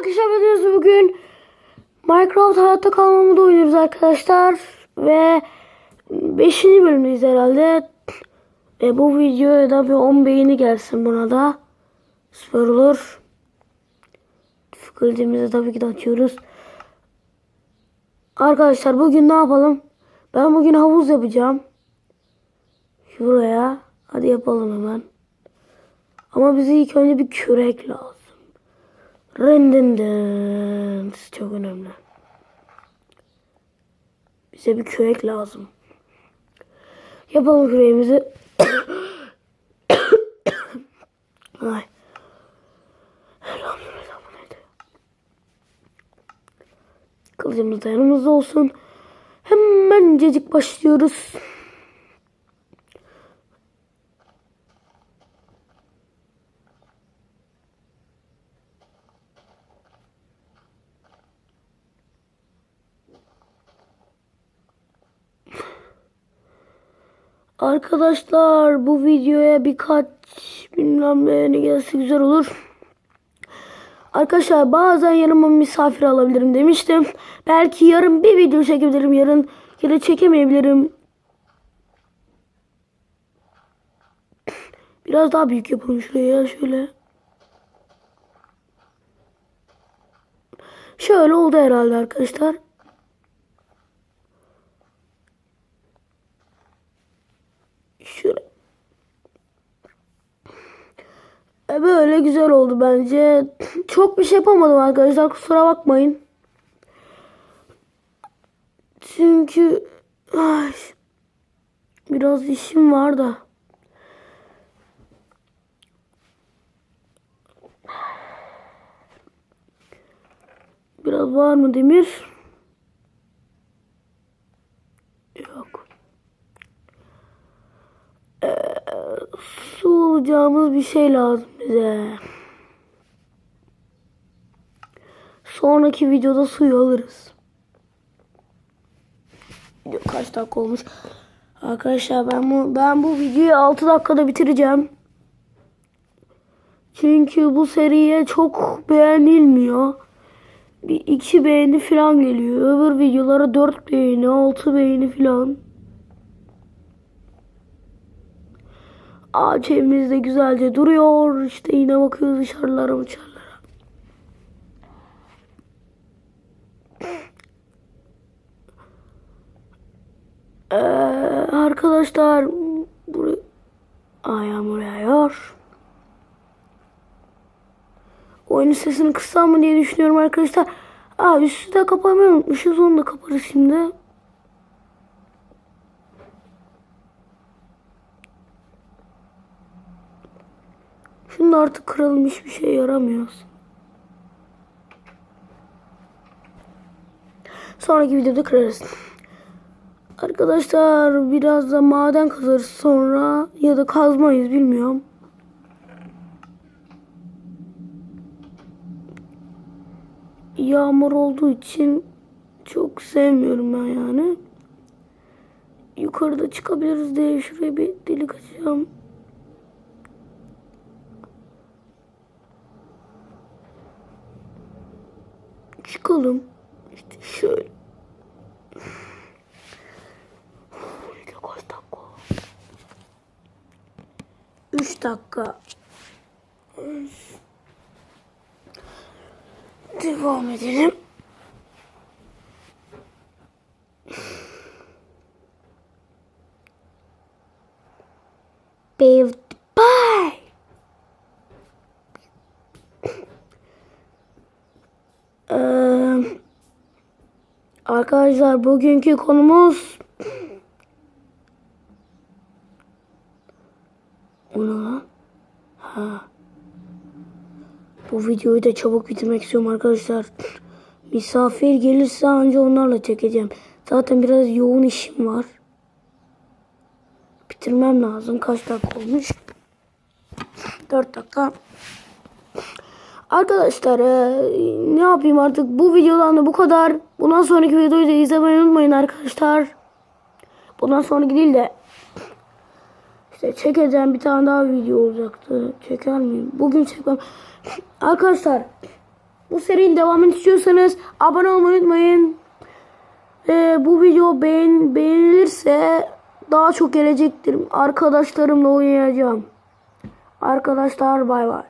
arkadaşlar biliyorsunuz bugün Minecraft hayatta kalma modu oynuyoruz arkadaşlar. Ve 5. bölümdeyiz herhalde. Ve bu videoya da bir 10 beğeni gelsin buna da. Süper olur. Difficulty'mizi tabii ki de açıyoruz. Arkadaşlar bugün ne yapalım? Ben bugün havuz yapacağım. Şuraya. Hadi yapalım hemen. Ama bize ilk önce bir kürek lazım. Rendindin. Çok önemli. Bize bir kürek lazım. Yapalım küreğimizi. Ay. Kılıcımız da yanımızda olsun. Hemencecik başlıyoruz. Arkadaşlar bu videoya birkaç bilmem beğeni gelse güzel olur. Arkadaşlar bazen yanıma misafir alabilirim demiştim. Belki yarın bir video çekebilirim. Yarın ya da çekemeyebilirim. Biraz daha büyük yapalım şuraya şöyle. Şöyle oldu herhalde arkadaşlar. Şöyle. E, Böyle güzel oldu bence. Çok bir şey yapamadım arkadaşlar kusura bakmayın. Çünkü ay, biraz işim var da. Biraz var mı demir? Su olacağımız bir şey lazım bize. Sonraki videoda suyu alırız. Video kaç dakika olmuş? Arkadaşlar ben bu ben bu videoyu 6 dakikada bitireceğim. Çünkü bu seriye çok beğenilmiyor. Bir iki beğeni falan geliyor. Öbür videolara 4 beğeni, 6 beğeni falan. Ağaç evimizde güzelce duruyor. İşte yine bakıyoruz dışarılara dışarılara. Ee, arkadaşlar buraya yağmur yağıyor. Oyunun sesini kıssam mı diye düşünüyorum arkadaşlar. Aa üstü de kapamayı unutmuşuz. Onu da kaparız şimdi. Şimdi artık kıralım hiçbir şey yaramıyor. Sonraki videoda kırarız. Arkadaşlar biraz da maden kazarız sonra ya da kazmayız bilmiyorum. Yağmur olduğu için çok sevmiyorum ben yani. Yukarıda çıkabiliriz diye şuraya bir delik açacağım. Çıkalım. İşte şöyle. Kaç dakika? 3 dakika. Devam edelim. Build pie. Ee, arkadaşlar bugünkü konumuz o ne lan? Ha. Bu videoyu da çabuk bitirmek istiyorum arkadaşlar. Misafir gelirse anca onlarla çekeceğim. Zaten biraz yoğun işim var. Bitirmem lazım. Kaç dakika olmuş? 4 dakika. Arkadaşlar e, ne yapayım artık bu videodan da bu kadar. Bundan sonraki videoyu da izlemeyi unutmayın arkadaşlar. Bundan sonraki değil de işte çekeceğim bir tane daha video olacaktı. Çeker miyim? Bugün çekmem. Arkadaşlar bu serinin devamını istiyorsanız abone olmayı unutmayın. Ve bu video beğen, beğenilirse daha çok gelecektir. Arkadaşlarımla oynayacağım. Arkadaşlar bay bay.